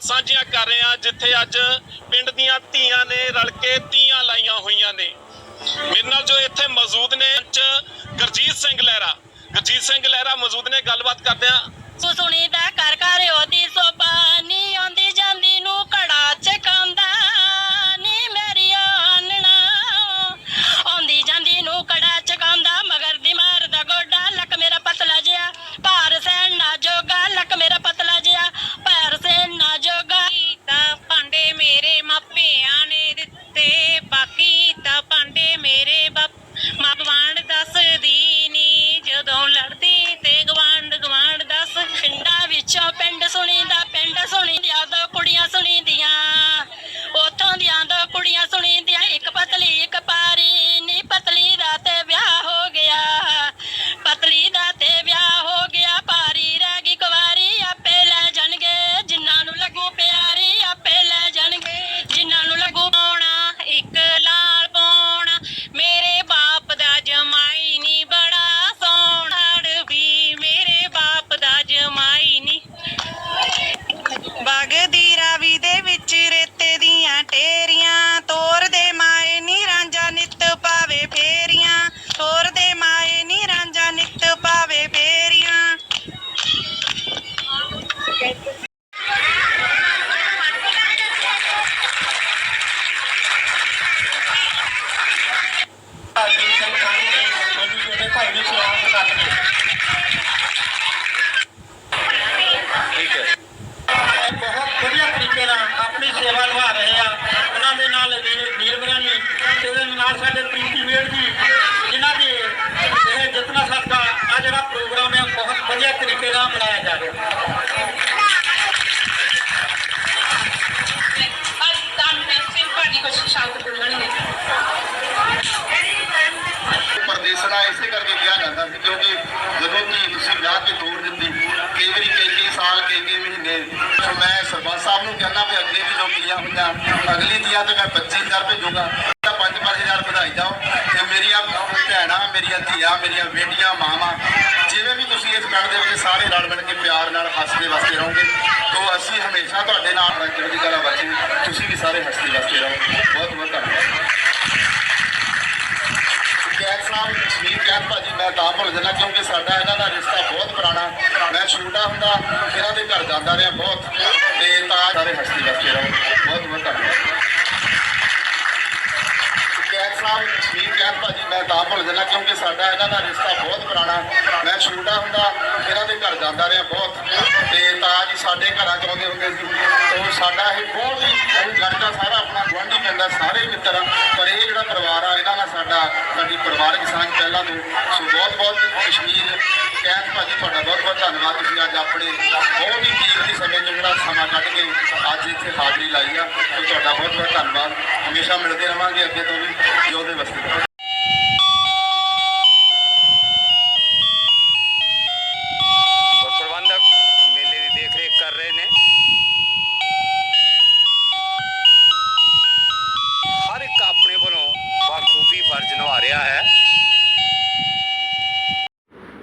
ਸਾਂਝੀਆਂ ਕਰ ਰਹੇ ਹਾਂ, ਜਿੱਥੇ ਅੱਜ ਪਿੰਡ ਦੀਆਂ ਧੀਆਂ ਨੇ ਰਲ ਕੇ ਧੀਆਂ ਲਾਈਆਂ ਹੋਈਆਂ ਨੇ। ਮੇਰੇ ਨਾਲ ਜੋ ਇੱਥੇ ਮੌਜੂਦ ਨੇ ਚ ਗੁਰਜੀਤ ਸਿੰਘ ਲਹਿਰਾ। ਗੁਰਜੀਤ ਸਿੰਘ ਲਹਿਰਾ ਮੌਜੂਦ ਨੇ, ਗੱਲਬਾਤ ਕਰਦੇ ਹਾਂ। ਤੂੰ ਸੁਣੀਦਾ ਬਹੁਤ ਵਧੀਆ ਤਰੀਕੇ ਨਾਲ ਆਪਣੀ ਸੇਵਾ ਨਿਭਾ ਰਹੇ ਆ ਉਹਨਾਂ ਦੇ ਨਾਲ ਵੀਰ ਵੀਰ ਬਰਾਨੀ ਤੇ ਉਹਦੇ ਨਾਲ ਸਾਡੇ ਪ੍ਰੀਤੀ ਮੇਰ ਜੀ ਜਿਨ੍ਹਾਂ ਦੇ ਇਹ ਜਿਤਨਾ ਸਦਕਾ ਆ ਜਿਹੜਾ ਪ੍ਰੋਗਰਾਮ ਹੈ ਬਹੁਤ ਵਧੀਆ ਤਰੀਕੇ ਨਾਲ ਮਨਾਇਆ ਜਾ ਰਿਹਾ ਪਰਦੇਸਣਾ ਕਿਹਾ ਜਾਂਦਾ ਸੀ, ਕਿਉਂਕਿ ਜਦੋਂ ਧੀ ਤੁਸੀਂ ਵਿਆਹ ਕੇ ਤੋੜ ਦਿੰਦੀ ਕਈ ਵਾਰੀ ਕਈ ਕਈ ਸਾਲ ਕਈ ਕਈ ਮਹੀਨੇ ਮੈਂ ਸਰਪੰਚ ਸਾਹਿਬ ਨੂੰ ਕਹਿੰਦਾ ਵੀ ਅੱਗੇ ਵੀ ਜੋ ਕੀਆਂ ਹੋਈਆਂ ਅਗਲੀ ਦੀਆਂ ਤੇ ਮੈਂ 25000 ਭੇਜੂਗਾ। 5-5000 ਵਧਾਈ ਜਾਓ। ਤੇ ਮੇਰੀਆਂ ਭੈਣਾਂ, ਮੇਰੀਆਂ ਧੀਆਂ, ਮੇਰੀਆਂ ਬੇਟੀਆਂ, ਮਾਵਾਂ, ਜਿਵੇਂ ਵੀ ਤੁਸੀਂ ਇਸ ਪਿੰਡ ਦੇ ਵਿੱਚ ਸਾਰੇ ਰਲ ਮਿਲ ਕੇ ਪਿਆਰ ਨਾਲ ਹੱਸਦੇ ਵਸਦੇ ਰਹੋਗੇ, ਤੋਂ ਅਸੀਂ ਹਮੇਸ਼ਾ ਤੁਹਾਡੇ ਨਾਲ ਚੜ੍ਹਦੀ ਕਲਾ ਬਚੀ। ਤੁਸੀਂ ਵੀ ਸਾਰੇ ਹੱਸਦੇ ਵਸਦੇ ਰਹੋ ਬਹੁਤ ਬਹੁਤ ਧੰਨਵਾਦ ਕੈਦ ਸਾਹਿਬ ਜਸਵੀਰ ਕੈਦ ਭਾਜੀ, ਮੈਂ ਤਾਂ ਭੁੱਲ ਜਾਂਦਾ ਕਿਉਂਕਿ ਸਾਡਾ ਇਹਨਾਂ ਦਾ ਰਿਸ਼ਤਾ ਬਹੁਤ ਪੁਰਾਣਾ। ਮੈਂ ਛੋਟਾ ਹੁੰਦਾ, ਇਹਨਾਂ ਦੇ ਘਰ ਜਾਂਦਾ ਰਿਹਾ ਬਹੁਤ। ਤੇ ਤਾਂ ਸਾਰੇ ਹਸਤੀ ਵਸਦੇ ਰਹੋ। ਬਹੁਤ ਬਹੁਤ ਧੰਨਵਾਦ। ਕੈਦ ਸਾਹਿਬ ਜਸਵੀਰ ਕੈਦ ਭਾਜੀ, ਮੈਂ ਤਾਂ ਭੁੱਲ ਜਾਣਾ ਕਿਉਂਕਿ ਸਾਡਾ ਇਹਨਾਂ ਦਾ ਰਿਸ਼ਤਾ ਬਹੁਤ ਪੁਰਾਣਾ। ਮੈਂ ਛੋਟਾ ਹੁੰਦਾ, ਇਹਨਾਂ ਦੇ ਘਰ ਜਾਂਦਾ ਰਿਹਾ ਬਹੁਤ। ਤੇ ਤਾਂ ਜੀ ਸਾਡੇ ਘਰਾਂ ਚ ਆਉਂਦੇ ਹੁੰਦੇ ਸੀ। ਉਹ ਸਾਡਾ ਇਹ ਬਹੁਤ ਹੀ ਅਸੀਂ ਲੜਕਾ ਸਾਰਾ ਆਪਣਾ ਗੁਆਂਢੀ ਪਿੰਡ ਦਾ ਸਾਰੇ ਮਿੱਤਰ ਆ। ਪਰ ਇਹ ਜਿਹੜਾ ਪਰਿਵਾਰ ਆ ਇਹਨਾਂ ਨਾਲ ਸਾਡਾ ਸਾਡੀ ਪਰਿਵਾਰਕ ਸਾਂਝ ਪਹਿਲਾਂ ਤੋਂ। ਸੋ ਬਹੁਤ ਬਹੁਤ ਕਸ਼ਮੀਰ ਕੈਦ ਭਾਜੀ, ਤੁਹਾਡਾ ਬਹੁਤ ਬਹੁਤ ਧੰਨਵਾਦ। ਤੁਸੀਂ ਅੱਜ ਆਪਣੇ ਬਹੁਤ ਹੀ ਕੀਮਤੀ ਸਮੇਂ ਤੋਂ ਜਿਹੜਾ ਸਮਾਂ ਕੱਢ ਕੇ